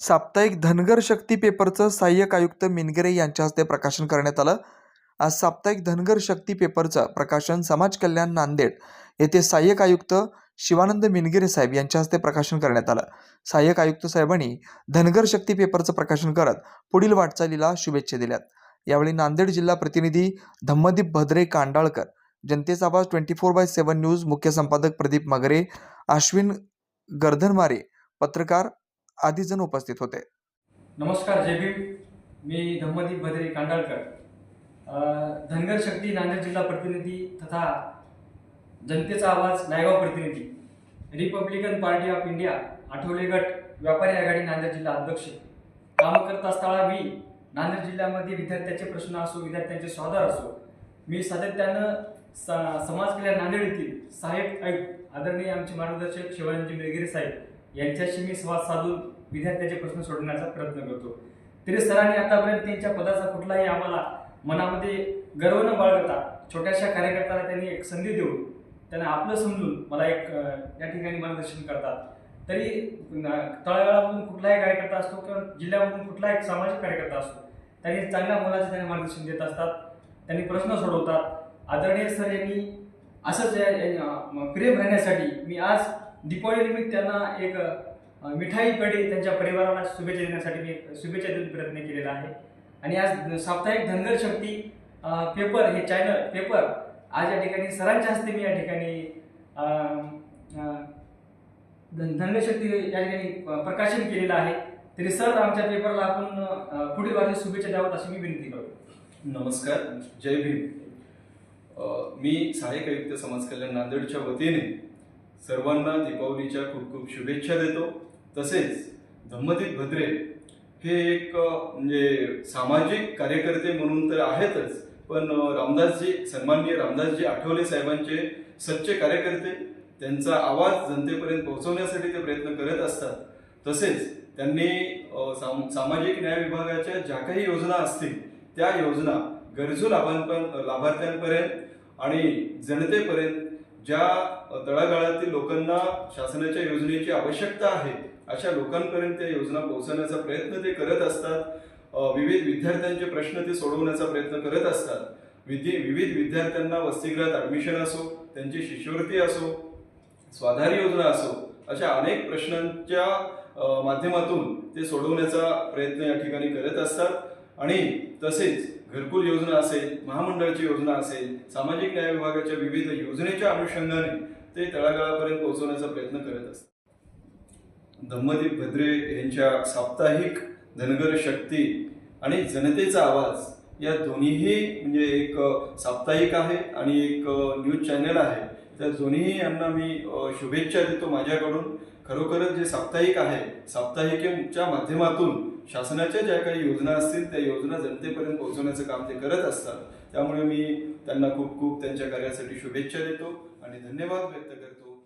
साप्ताहिक धनगर शक्ती पेपरचं सहाय्यक आयुक्त मिनगिरे यांच्या हस्ते प्रकाशन करण्यात आलं. आज साप्ताहिक धनगर शक्ती पेपरचं प्रकाशन समाज कल्याण नांदेड येथे सहाय्यक आयुक्त शिवानंद मिनगिरे साहेब यांच्या हस्ते प्रकाशन करण्यात आलं. सहाय्यक आयुक्त साहेबांनी धनगर शक्ती पेपरचं प्रकाशन करत पुढील वाटचालीला शुभेच्छा दिल्यात. यावेळी नांदेड जिल्हा प्रतिनिधी धम्मदीप भद्रे कांडाळकर जनतेचा आवाज twenty four by seven news मुख्य संपादक प्रदीप मगरे अश्विन गर्धनमारे पत्रकार आदी जण उपस्थित होते. नमस्कार जे भीम. मी धम्मदीप भद्रे कांडाळकर. धनगर शक्ती नांदेड जिल्हा प्रतिनिधी तथा जनतेचा आवाज नायगाव प्रतिनिधी. Republican party of India Athawale गट व्यापारी आघाडी नांदेड जिल्हा अध्यक्ष. काम करत असताना मी नांदेड जिल्ह्यामध्ये विद्यार्थ्यांचे प्रश्न असो विद्यार्थ्यांचे स्वाधार असो. मी सातत्यानं स- समाज कल्याण नांदेड येथील सहाय्यक आयुक्त आदरणीय आमचे मार्गदर्शक शिवानंदजी मेळगिरे साहेब यांच्याशी मी संवाद साधून विद्यार्थ्यांचे प्रश्न सोडवण्याचा प्रयत्न करतो. तरी सरांनी आतापर्यंत त्यांच्या पदाचा कुठलाही आम्हाला मनामध्ये गर्व न बाळगता छोट्याशा कार्यकर्त्याला त्यांनी एक संधी देऊन त्यांना आपलं समजून मला एक या ठिकाणी मार्गदर्शन करतात. तरी तळागाळामधून कुठलाही कार्यकर्ता असतो किंवा जिल्ह्यामधून कुठला एक सामाजिक कार्यकर्ता असतो त्यांनी चांगल्या मुलाचं त्यांनी मार्गदर्शन देत असतात त्यांनी प्रश्न सोडवतात. आदरणीय सर यांनी असंच प्रेम राहण्यासाठी मी आज दीपावलीनिमित्त त्यांना एक मिठाई पेढी त्यांच्या परिवाराला शुभेच्छा देण्यासाठी मी शुभेच्छा देऊन प्रयत्न केलेला आहे. आणि आज साप्ताहिक धनगर शक्ती पेपर हे चॅनल पेपर आज या ठिकाणी सरांच्या हस्ते मी या ठिकाणी अ, धन- या ठिकाणी प्रकाशन केलेलं आहे. तरी सर आमच्या पेपरला आपण पुढील वाढीस शुभेच्छा द्यावं अशी मी विनंती करतो नमस्कार. जय भीम. मी सहाय्यक आयुक्त समाज कल्याण नांदेडच्या वतीने सर्वांना दीपावलीच्या खूप खूप शुभेच्छा देतो. तसेच धम्मदीप भद्रे हे एक म्हणजे सामाजिक कार्यकर्ते म्हणून तर आहेतच पण रामदासजी सन्माननीय रामदासजी आठवले साहेबांचे सच्चे कार्यकर्ते त्यांचा आवाज जनतेपर्यंत पोहोचवण्यासाठी ते प्रयत्न करत असतात. तसेच त्यांनी साम सामाजिक न्याय विभागाच्या ज्या काही योजना असतील त्या योजना गरजू लाभांप लाभार्थ्यांपर्यंत आणि जनतेपर्यंत ज्या तळागाळातील लोकांना शासनाच्या योजनेची आवश्यकता आहे अशा लोकांपर्यंत त्या योजना पोहोचवण्याचा प्रयत्न ते करत असतात. विविध विद्यार्थ्यांचे प्रश्न ते सोडवण्याचा प्रयत्न करत असतात. विधी विविध विद्यार्थ्यांना वसतिगृहात ॲडमिशन असो त्यांची शिष्यवृत्ती असो स्वाधार योजना असो अशा अनेक प्रश्नांच्या माध्यमातून ते सोडवण्याचा प्रयत्न या ठिकाणी करत असतात. आणि तसेच घरकुल योजना असेल महामंडळाची योजना असेल सामाजिक न्याय विभागाच्या विविध योजनेच्या अनुषंगाने ते तळागाळापर्यंत पोहोचवण्याचा प्रयत्न करत असतात. धम्मदीप भद्रे यांच्या साप्ताहिक धनगर शक्ती आणि जनतेचा आवाज या दोन्हीही म्हणजे एक साप्ताहिक आहे आणि एक न्यूज चॅनल आहे. त्या दोन्ही यांना मी शुभेच्छा देतो माझ्याकडून. खरोखरच जे साप्ताहिक आहे साप्ताहिकेच्या माध्यमातून शासनाच्या ज्या काही योजना असतील त्या योजना जनतेपर्यंत पोहोचवण्याचं काम ते करत असतात. त्यामुळे मी त्यांना खूप खूप त्यांच्या कार्यासाठी शुभेच्छा देतो आणि धन्यवाद व्यक्त करतो.